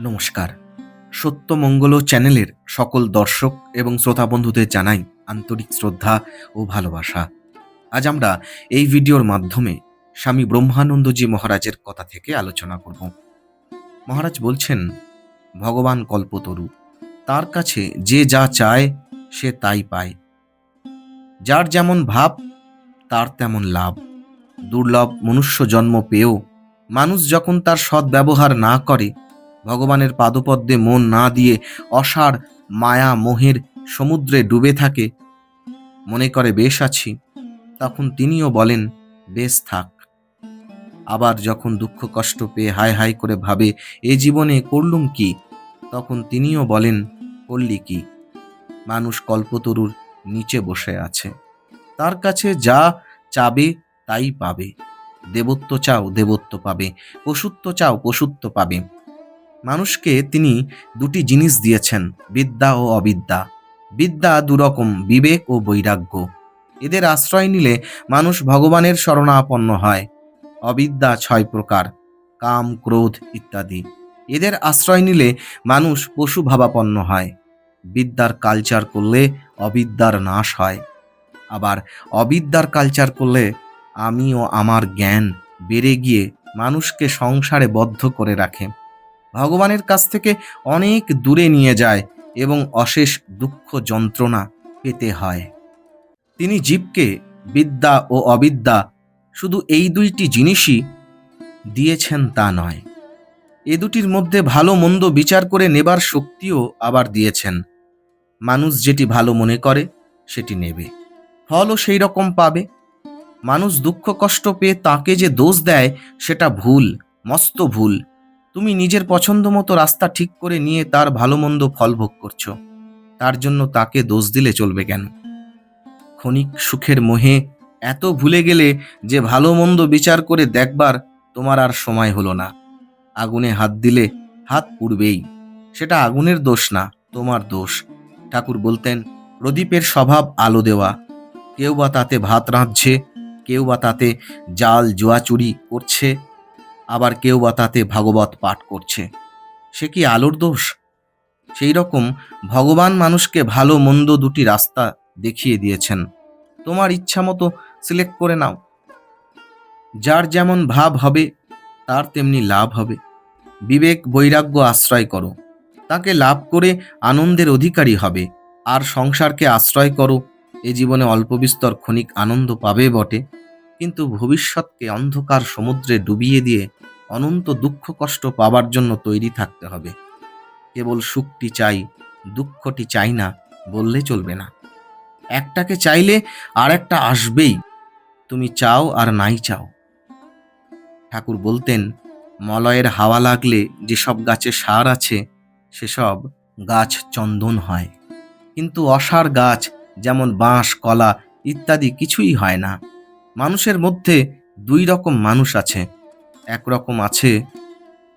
নমস্কার। সত্যমঙ্গল চ্যানেলের সকল দর্শক এবং শ্রোতা বন্ধুদের জানাই আন্তরিক শ্রদ্ধা ও ভালোবাসা। আজ আমরা এই ভিডিওর মাধ্যমে স্বামী ব্রহ্মানন্দজি মহারাজের কথা থেকে আলোচনা করব। মহারাজ বলছেন, ভগবান কল্পতরু, তার কাছে যে যা চায়, সে তাই পায়। যার যেমন ভাব, তার তেমন লাভ। দুর্লভ মনুষ্য জন্ম পেয়েও মানুষ যখন তার সদ্ব্যবহার না করে ভগবানের পাদপদ্মে মন না দিয়ে অসার মায়া মোহের সমুদ্রে ডুবে থাকে। মনে করে, বেশ আছি। তখন তিনিও বলেন, বেশ থাক। আবার যখন দুঃখ কষ্ট পেয়ে হায় হায় করে ভাবে, এ জীবনে করলুম কি? তখন তিনিও বলেন, করলি কি? মানুষ কল্পতরুর নিচে বসে আছে। তার কাছে যা চাবে তাই পাবে। দেবত্ব চাও, দেবত্ব পাবে। পশুত্ব চাও, পশুত্ব পাবে। মানুষকে তিনি দুটি জিনিস দিয়েছেন, বিদ্যা ও অবিদ্যা। বিদ্যা দুরকম, বিবেক ও বৈরাগ্য। এদের আশ্রয় নিলে মানুষ ভগবানের শরণাপন্ন হয়। অবিদ্যা ছয় প্রকার, কাম, ক্রোধ ইত্যাদি। এদের আশ্রয় নিলে মানুষ পশু ভাবাপন্ন হয়। বিদ্যার কালচার করলে অবিদ্যার নাশ হয়। আবার অবিদ্যার কালচার করলে আমি ও আমার জ্ঞান বেড়ে গিয়ে মানুষকে সংসারে বদ্ধ করে রাখে। ভগবানের কাছ থেকে অনেক দূরে নিয়ে যায় এবং অশেষ দুঃখ যন্ত্রণা পেতে হয়। তিনি জীবকে বিদ্যা ও অবিদ্যা শুধু এই দুইটি জিনিসই দিয়েছেন তা নয়। এ দুটির মধ্যে ভালো মন্দ বিচার করে নেবার শক্তিও আবার দিয়েছেন। মানুষ যেটি ভালো মনে করে, সেটি নেবে। ফলও সেই রকম পাবে। মানুষ দুঃখ কষ্ট পেয়ে তাকে যে দোষ দেয়, সেটা ভুল, মস্ত ভুল। তুমি নিজের পছন্দ মতো রাস্তা ঠিক করে নিয়ে তার ভালো মন্দ ফল ভোগ করছ। তার জন্য তাকে দোষ দিলে চলবে কেন? ক্ষণিক সুখের মোহে এত ভুলে গেলে যে ভালো মন্দ বিচার করে দেখবার তোমার আর সময় হলো না। আগুনে হাত দিলে হাত পুড়বেই। সেটা আগুনের দোষ না, তোমার দোষ। ঠাকুর বলতেন, প্রদীপের স্বভাব আলো দেওয়া। কেউ বা তাতে ভাত রাঁধছে, কেউ বা তাতে জাল, জোয়াচুরি করছে। আবার কেউ বা তাতে ভাগবত পাঠ করছে। সে কি আলোর দোষ? সেই রকম ভগবান মানুষকে ভালো মন্দ দুটি রাস্তা দেখিয়ে দিয়েছেন। তোমার ইচ্ছা মতো সিলেক্ট করে নাও। যার যেমন ভাব হবে, তার তেমনি লাভ হবে। বিবেক বৈরাগ্য আশ্রয় করো। তাকে লাভ করে আনন্দের অধিকারী হবে। আর সংসারকে আশ্রয় করো। এ জীবনে অল্প বিস্তর ক্ষণিক আনন্দ পাবে বটে। কিন্তু ভবিষ্যৎকে অন্ধকার সমুদ্রে ডুবিয়ে দিয়ে অনন্ত দুঃখ কষ্ট পাবার জন্য তৈরি থাকতে হবে। কেবল সুখটি চাই, দুঃখটি চাই না, বললে চলবে না। একটাকে চাইলে আর একটা আসবেই। তুমি চাও আর নাই চাও। ঠাকুর বলতেন, মলয়ের হাওয়া লাগলে যেসব গাছে সার আছে, সেসব গাছ চন্দন হয়। কিন্তু অসার গাছ, যেমন বাঁশ, কলা ইত্যাদি কিছুই হয় না। মানুষের মধ্যে দুই রকম মানুষ আছে। একরকম আছে,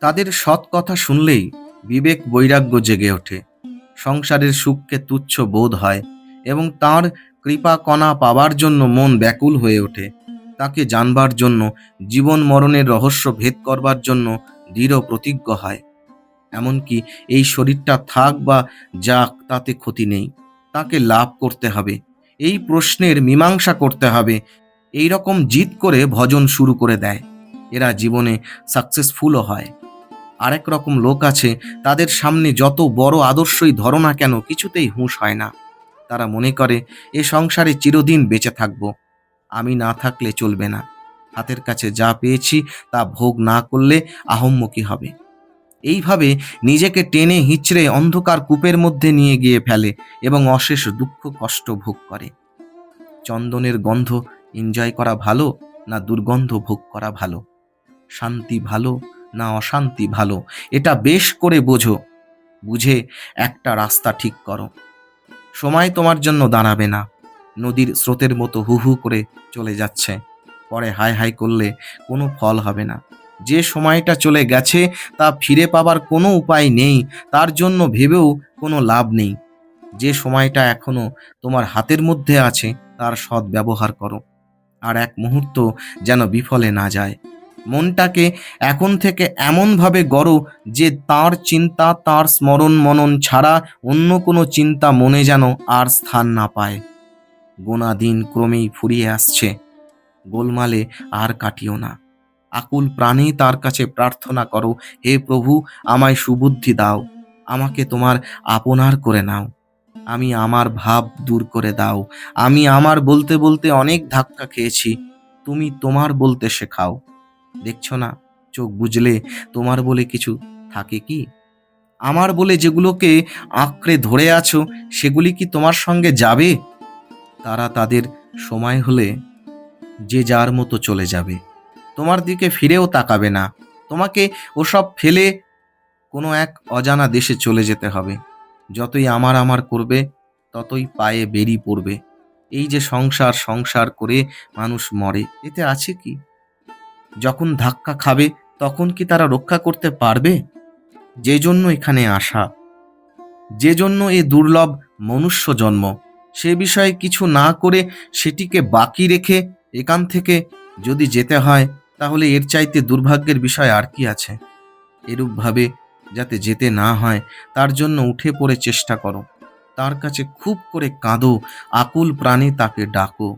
তাদের সৎ কথা শুনলেই বিবেক বৈরাগ্য জেগে ওঠে। সংসারের সুখকে তুচ্ছ বোধ হয় এবং তার কৃপা কণা পাবার জন্য মন ব্যাকুল হয়ে ওঠে। তাকে জানবার জন্য, জীবন মরণের রহস্য ভেদ করবার জন্য দৃঢ় প্রতিজ্ঞ হয়। এমনকি এই শরীরটা থাক বা যাক, তাতে ক্ষতি নেই। তাকে লাভ করতে হবে। এই প্রশ্নের মীমাংসা করতে হবে এই রকম জিদ করে ভজন শুরু করে দেয়। এরা জীবনে সাকসেসফুলও হয়। আরেক রকম লোক আছে, তাদের সামনে যত বড় আদর্শই ধরো না কেন, কিছুতেই হুঁশ হয় না। তারা মনে করে, এ সংসারে চিরদিন বেঁচে থাকব। আমি না থাকলে চলবে না। হাতের কাছে যা পেয়েছি, তা ভোগ না করলে আহম্মকি হবে। এইভাবে নিজেকে টেনে হিচড়ে অন্ধকার কূপের মধ্যে নিয়ে গিয়ে ফেলে এবং অশেষ দুঃখ কষ্ট ভোগ করে। চন্দনের গন্ধ এনজয় করা ভালো না দুর্গন্ধ ভোগ করা ভালো? শান্তি ভালো না অশান্তি ভালো? এটা বেশ করে বোঝো। বুঝে একটা রাস্তা ঠিক করো। সময় তোমার জন্য দাঁড়াবে না। নদীর স্রোতের মতো হু হু করে চলে যাচ্ছে। পরে হাই হাই করলে কোনো ফল হবে না। যে সময়টা চলে গেছে তা ফিরে পাবার কোনো উপায় নেই। তার জন্য ভেবেও কোনো লাভ নেই। যে সময়টা এখনও তোমার হাতের মধ্যে আছে, তার সৎ ব্যবহার করো। আর এক মুহূর্ত যেন বিফলে না যায়। মনটাকে এখন থেকে এমনভাবে গড়ো যে তার চিন্তা, তার স্মরণ মনন ছাড়া অন্য কোনো চিন্তা মনে যেন আর স্থান না পায়। গোনা দিন ক্রমেই ফুরিয়ে আসছে। গোলমালে আর কাটিও না। আকুল প্রাণে তার কাছে প্রার্থনা করো, হে প্রভু, আমায় সুবুদ্ধি দাও। আমাকে তোমার আপনার করে নাও। আমি আমার ভাব দূর করে দাও। আমি আমার বলতে বলতে অনেক ধাক্কা খেয়েছি। তুমি তোমার বলতে শেখাও। দেখছ না, চোখ বুঝলে তোমার বলে কিছু থাকে কি? আমার বলে যেগুলোকে আঁকড়ে ধরে আছো, সেগুলি কি তোমার সঙ্গে যাবে? তারা তাদের সময় হলে যে যার মতো চলে যাবে। তোমার দিকে ফিরেও তাকাবে না। তোমাকে ওসব ফেলে কোনো এক অজানা দেশে চলে যেতে হবে। যতই আমার আমার করবে, ততই পায়ে বেরি পড়বে। এই যে সংসার সংসার করে মানুষ মরে, এতে আছে কি? যখন ধাক্কা খাবে, তখন কি তারা রক্ষা করতে পারবে? যে জন্য এখানে আসা। যে জন্য এ দুর্লভ মনুষ্য জন্ম। সে বিষয়ে কিছু না করে সেটিকে বাকি রেখে এখান থেকে যদি যেতে হয়, তাহলে এর চাইতে দুর্ভাগ্যের বিষয় আর কি আছে? এরূপভাবে যাতে যেতে না হয়, তার জন্য উঠে পড়ে চেষ্টা করো। তার কাছে খুব করে কাঁদো, আকুল প্রাণে তাকে ডাকো।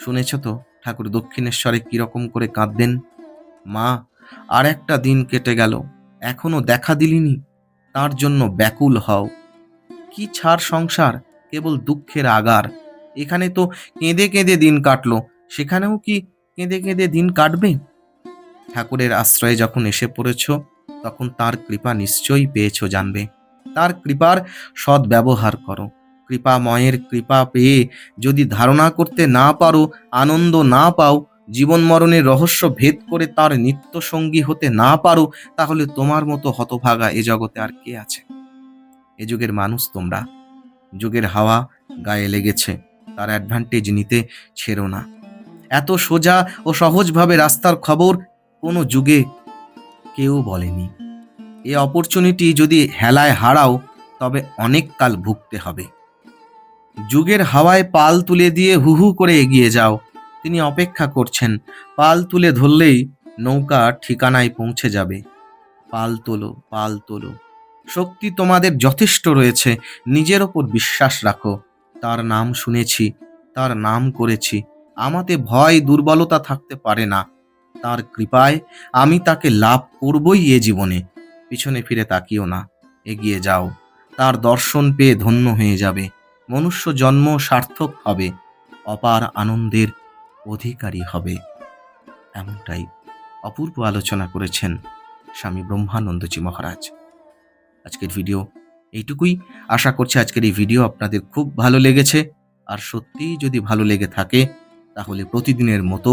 শুনেছ তো, ঠাকুর দক্ষিণেশ্বরে কীরকম করে কাঁদতেন মা, আর একটা দিন কেটে গেল, এখনও দেখা দিলিনি, তার জন্য ব্যাকুল হও। কি ছাড় সংসার, কেবল দুঃখের আগার। এখানে তো কেঁদে কেঁদে দিন কাটলো, সেখানেও কি কেঁদে কেঁদে দিন কাটবে? ঠাকুরের আশ্রয়ে যখন এসে পড়েছ তখন তার কৃপা নিশ্চয়ই পেয়েছ জানবে। তার কৃপার সদ্ব্যবহার ব্যবহার করো। কৃপাময়ের কৃপা পেয়ে যদি ধারণা করতে না পারো, আনন্দ না পাও জীবন মরণের রহস্য ভেদ করে তার নিত্য সঙ্গী হতে না পারো, তাহলে তোমার মতো হতভাগা এ জগতে আর কে আছে? এ যুগের মানুষ তোমরা। যুগের হাওয়া গায়ে লেগেছে, তার অ্যাডভান্টেজ নিতে ছেড়ো না। এত সোজা ও সহজভাবে রাস্তার খবর কোনো যুগে কেউ বলেনি। এ অপরচুনিটি যদি হেলায় হারাও, তবে অনেক কাল ভুগতে হবে। যুগের হাওয়ায় পাল তুলে দিয়ে হু হু করে এগিয়ে যাও। তিনি অপেক্ষা করছেন, পাল তুলে ধরলেই নৌকা ঠিকানায় পৌঁছে যাবে। পাল তোলো পাল তোলো। শক্তি তোমাদের যথেষ্ট রয়েছে, নিজের ওপর বিশ্বাস রাখো। তার নাম শুনেছি, তার নাম করেছি। আমাতে ভয়, দুর্বলতা থাকতে পারে না। তার কৃপায় আমি তাকে লাভ করবই এ জীবনে। পিছনে ফিরে তাকিও না, এগিয়ে যাও। তার দর্শন পেয়ে ধন্য হয়ে যাবে। মনুষ্য জন্ম সার্থক হবে, অপার আনন্দের অধিকারী হবে। এমনটাই অপূর্ব আলোচনা করেছেন স্বামী ব্রহ্মানন্দজি মহারাজ। আজকের ভিডিও এইটুকুই। আশা করছি আজকের এই ভিডিও আপনাদের খুব ভালো লেগেছে। আর সত্যিই যদি ভালো লেগে থাকে, তাহলে প্রতিদিনের মতো